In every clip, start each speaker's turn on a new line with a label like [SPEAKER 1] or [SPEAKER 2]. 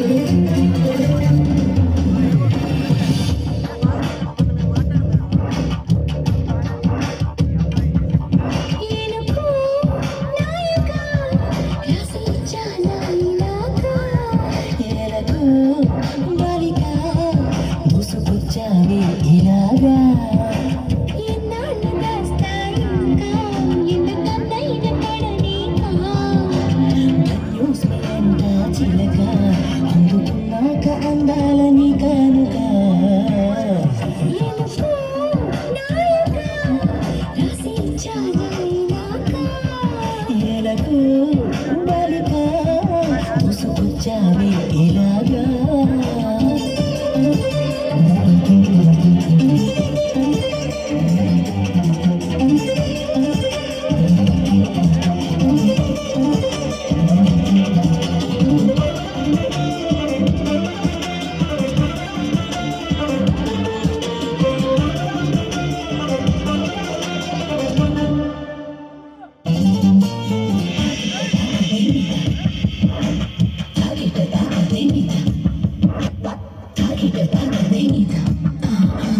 [SPEAKER 1] Thank you.
[SPEAKER 2] keep it popping, they need them. Uh, uh.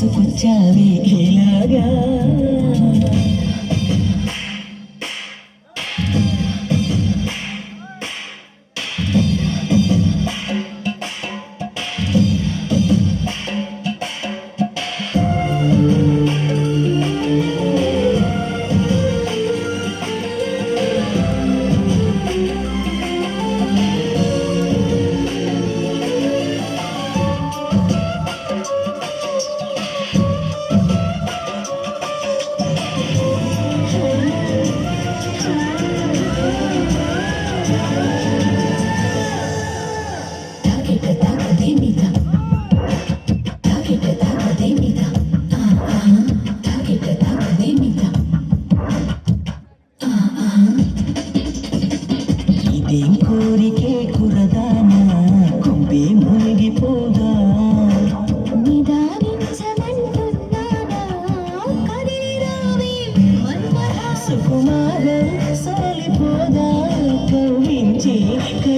[SPEAKER 2] ఆశపరిచావే ఇలాగా. Okay.